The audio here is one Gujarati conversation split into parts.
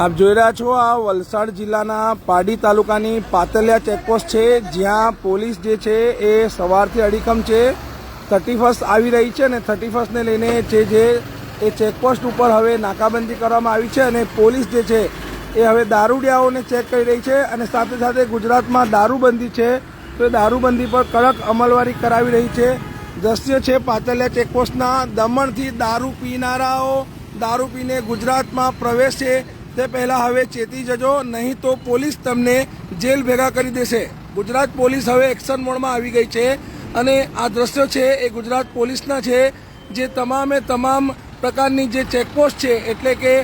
આપ જોઈ રહ્યા છો આ વલસાડ જિલ્લાના પાડી તાલુકાની પાતલિયા ચેકપોસ્ટ છે, જ્યાં પોલીસ જે છે એ સવારથી અડીખમ છે. થર્ટી ફર્સ્ટ આવી રહી છે અને થર્ટી ફર્સ્ટને લઈને જે જે એ ચેકપોસ્ટ ઉપર હવે નાકાબંધી કરવામાં આવી છે અને પોલીસ જે છે એ હવે દારૂડિયાઓને ચેક કરી રહી છે અને સાથે સાથે ગુજરાતમાં દારૂબંધી છે. તો એ દારૂબંધી પર કડક અમલવારી કરાવી રહી છે. દ્રશ્ય છે પાતલિયા ચેકપોસ્ટના, દમણથી દારૂ પીનારાઓ, દારૂ પીને ગુજરાતમાં પ્રવેશે તે પહેલા હવે ચેતી જજો, નહીં તો પોલીસ તમને જેલ ભેગા કરી દેશે. ગુજરાત પોલીસ હવે એક્શન મોડમાં આવી ગઈ છે અને આ દ્રશ્યો છે એ ગુજરાત પોલીસના છે, જે તમામે તમામ પ્રકારની જે ચેકપોસ્ટ છે, એટલે કે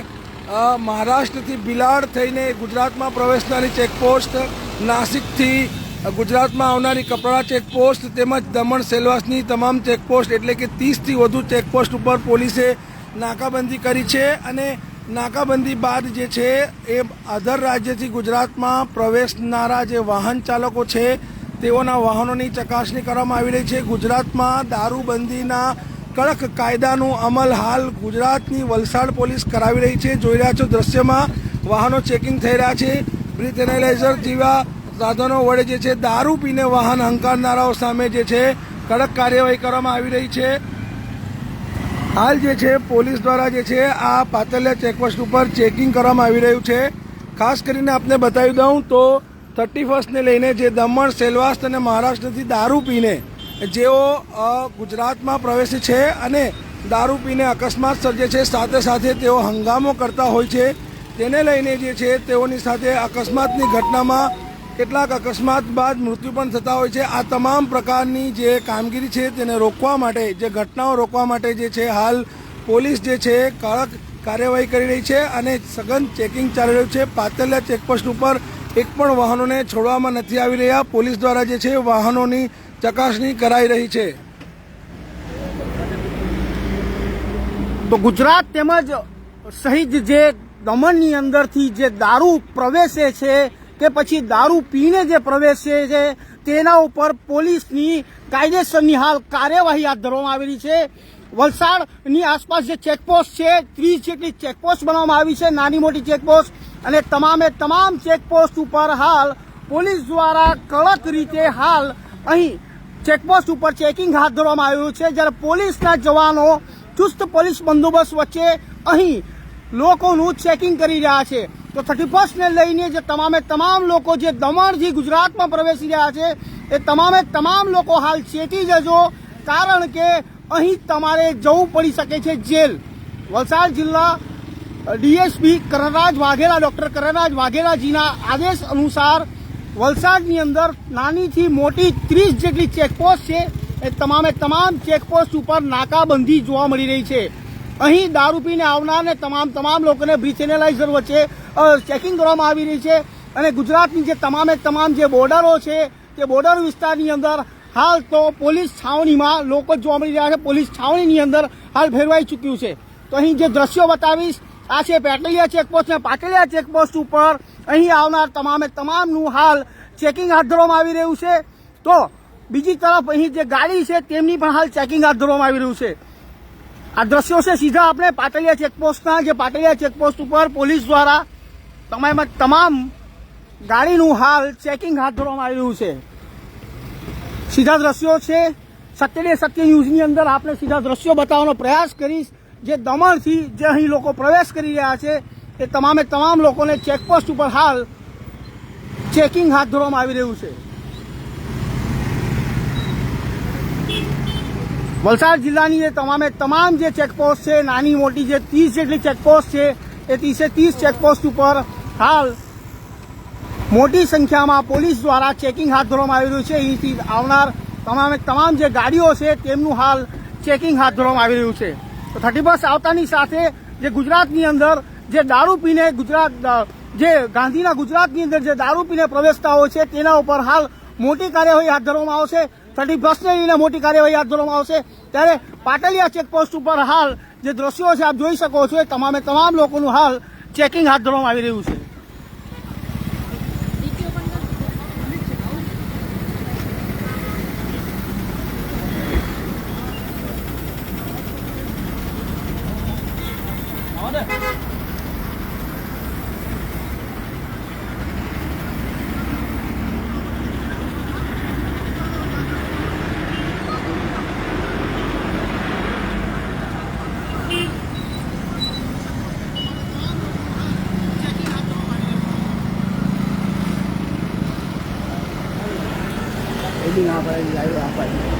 મહારાષ્ટ્રથી બિલાડ થઈને ગુજરાતમાં પ્રવેશનારી ચેકપોસ્ટ, નાસિકથી ગુજરાતમાં આવનારી કપરાડા ચેકપોસ્ટ, તેમજ દમણ સેલવાસની તમામ ચેકપોસ્ટ, એટલે કે ત્રીસથી વધુ ચેકપોસ્ટ ઉપર પોલીસે નાકાબંધી કરી છે અને નાકાબંધી બાદ જે છે એ અધર રાજ્યથી ગુજરાતમાં પ્રવેશનારા જે વાહન ચાલકો છે, તેઓના વાહનોની ચકાસણી કરવામાં આવી રહી છે. ગુજરાતમાં દારૂબંધીના કડક કાયદાનું અમલ હાલ ગુજરાતની વલસાડ પોલીસ કરાવી રહી છે. જોઈ રહ્યા છો દ્રશ્યમાં વાહનો ચેકિંગ થઈ રહ્યા છે. બ્રીથ જેવા સાધનો વડે જે છે દારૂ પીને વાહન હંકારનારાઓ સામે જે છે કડક કાર્યવાહી કરવામાં આવી રહી છે. હાલ જે છે, પોલીસ દ્વારા જે છે, આ પાતલિયા ચેકપોસ્ટ ઉપર ચેકિંગ કરવામાં આવી રહ્યું છે. ખાસ કરીને આપને બતાવી દઉં તો થર્ટી ફર્સ્ટને લઈને જે દમણ, સેલવાસ અને મહારાષ્ટ્રથી દારૂ પીને જેઓ ગુજરાતમાં પ્રવેશે છે અને દારૂ પીને અકસ્માત સર્જે છે, સાથે સાથે તેઓ હંગામો કરતા હોય છે, તેને લઈને જે છે, તેઓની સાથે અકસ્માતની ઘટનામાં કેટલાક અકસ્માત બાદ મૃત્યુ પણ થતા હોય છે. આ તમામ પ્રકારની જે કામગીરી છે તેને રોકવા માટે, જે ઘટનાઓ રોકવા માટે જે છે, હાલ પોલીસ જે છે કડક કાર્યવાહી કરી રહી છે અને સઘન ચેકિંગ ચાલી રહ્યું છે. પાતલિયા ચેકપોસ્ટ ઉપર એક પણ વાહનોને છોડવામાં નથી આવી રહ્યા. પોલીસ દ્વારા જે છે વાહનોની ચકાસણી કરાઈ રહી છે. તો ગુજરાત તેમજ સહિત જે દમણની અંદરથી જે દારૂ પ્રવેશે છે કે પછી દારૂ પીને જે પ્રવેશે છે, તેના ઉપર પોલીસની કાયદેસરની હાલ કાર્યવાહી હાથ ધરવામાં આવેલી છે. વલસાડની આસપાસ જે ચેકપોસ્ટ છે, ત્રીસ જેટલી ચેકપોસ્ટ બનાવવામાં આવી છે, નાની મોટી ચેકપોસ્ટ. અને તમામે તમામ ચેકપોસ્ટ ઉપર હાલ પોલીસ દ્વારા કડક રીતે હાલ અહીં ચેકપોસ્ટ ઉપર ચેકિંગ હાથ ધરવામાં આવ્યું છે. જ્યારે પોલીસના જવાનો ચુસ્ત પોલીસ બંદોબસ્ત વચ્ચે અહીં લોકોનું ચેકિંગ કરી રહ્યા છે. તો થર્ટી ફર્સ્ટને લઈને જે તમામે તમામ લોકો જે દમણથી ગુજરાતમાં પ્રવેશી રહ્યા છે, એ તમામે તમામ લોકો હાલ ચેતી જજો કારણ કે અહીં તમારે જવું પડી શકે છે જેલ. વલસાડ જિલ્લા ડીએસપી કરણરાજ વાઘેલા, ડૉક્ટર કરણરાજ વાઘેલાજીના આદેશ અનુસાર વલસાડની અંદર નાનીથી મોટી ત્રીસ જેટલી ચેકપોસ્ટ છે, એ તમામે તમામ ચેકપોસ્ટ ઉપર નાકાબંધી જોવા મળી રહી છે. અહીં દારૂ પીને આવનારને તમામ તમામ લોકોને બ્રીથ સેનેલાઇઝર વચ્ચે ચેકિંગ કરવામાં આવી રહી છે. અને ગુજરાતની જે તમામે તમામ જે બોર્ડરો છે, તે બોર્ડર વિસ્તારની અંદર હાલ તો પોલીસ છાવણીમાં લોકો જોવા મળી રહ્યા છે. પોલીસ છાવણીની અંદર હાલ ફેરવાઈ ચૂક્યું છે. તો અહીં જે દ્રશ્યો બતાવીશ, આ છે પેટલિયા ચેકપોસ્ટ અને પાટલિયા ચેકપોસ્ટ ઉપર અહીં આવનાર તમામે તમામનું હાલ ચેકિંગ હાથ ધરવામાં આવી રહ્યું છે. તો બીજી તરફ અહીં જે ગાડી છે, તેમની પણ હાલ ચેકિંગ હાથ ધરવામાં આવી રહ્યું છે. આ દ્રશ્યો છે સીધા આપણે પાટલિયા ચેકપોસ્ટના જે પાટલિયા ચેકપોસ્ટ ઉપર પોલીસ દ્વારા તમામ તમામ ગાડીનું હાલ ચેકિંગ હાથ ધરવામાં આવી રહ્યું છે. સીધા દ્રશ્યો છે. સત્યને સત્ય ન્યૂઝની અંદર આપણે સીધા દ્રશ્યો બતાવવાનો પ્રયાસ કરીશ. જે દમણથી જે અહીં લોકો પ્રવેશ કરી રહ્યા છે, એ તમામે તમામ લોકોને ચેકપોસ્ટ ઉપર હાલ ચેકિંગ હાથ ધરવામાં આવી રહ્યું છે. વલસાડ જિલ્લાની જે તમામે તમામ જે ચેકપોસ્ટ છે, નાની મોટી જે ત્રીસ જેટલી ચેકપોસ્ટ છે, એ ત્રીસે ત્રીસ ચેકપોસ્ટ ઉપર હાલ મોટી સંખ્યામાં પોલીસ દ્વારા ચેકિંગ હાથ ધરવામાં આવી રહ્યું છે. અહીંથી આવનાર તમામે તમામ જે ગાડીઓ છે, તેમનું હાલ ચેકિંગ હાથ ધરવામાં આવી રહ્યું છે. તો થર્ટી બસ આવતાની સાથે જે ગુજરાતની અંદર જે દારૂ પીને ગુજરાત જે ગાંધીના ગુજરાતની અંદર જે દારૂ પીને પ્રવેશતા હોય છે, તેના ઉપર હાલ મોટી કાર્યવાહી હાથ ધરવામાં આવશે. થર્ટી ફર્સ્ટને મોટી કાર્યવાહી હાથ ધરવામાં આવશે. ત્યારે પાટલિયા ચેકપોસ્ટ ઉપર હાલ જે દ્રશ્યો છે, આપ જોઈ શકો છો, એ તમામે તમામ લોકોનું હાલ ચેકિંગ હાથ ધરવામાં આવી રહ્યું છે. ના પડે.